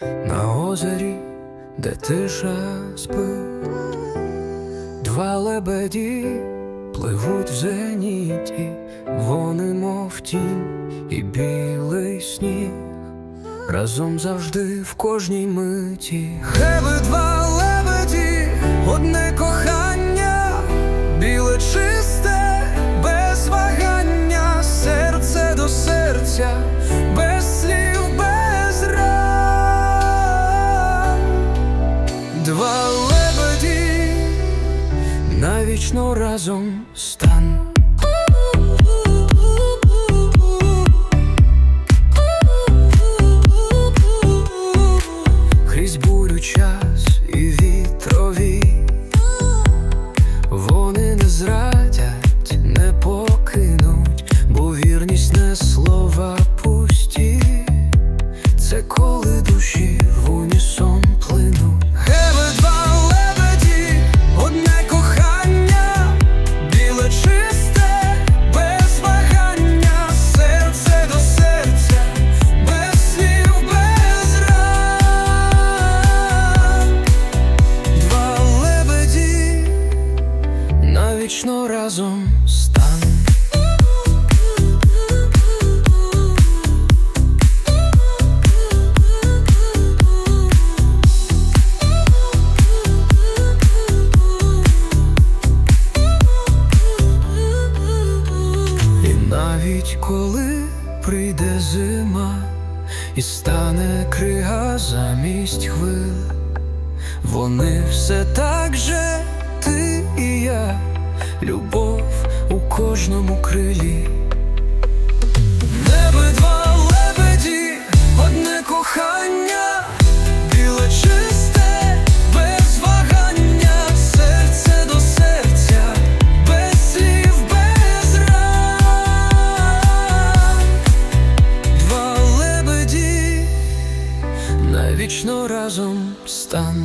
на озері, де тиша спить, два лебеді пливуть в зеніті, вони мов тінь і білий сніг, разом завжди в кожній миті. Хеби два лебеді, одне лебеді навічно разом стан. Крізь бурю час і вітрові, вони не зрадять, не покинуть, бо вірність не слова пусті, це коли душі в унісон І навіть коли прийде зима і стане крига замість хвиль, вони все так же, ти і я, любов кожному крилі. Небо два лебеді, одне кохання, біле чисте, без вагання, серце до серця, без слів, без ран. Два лебеді навічно разом стан.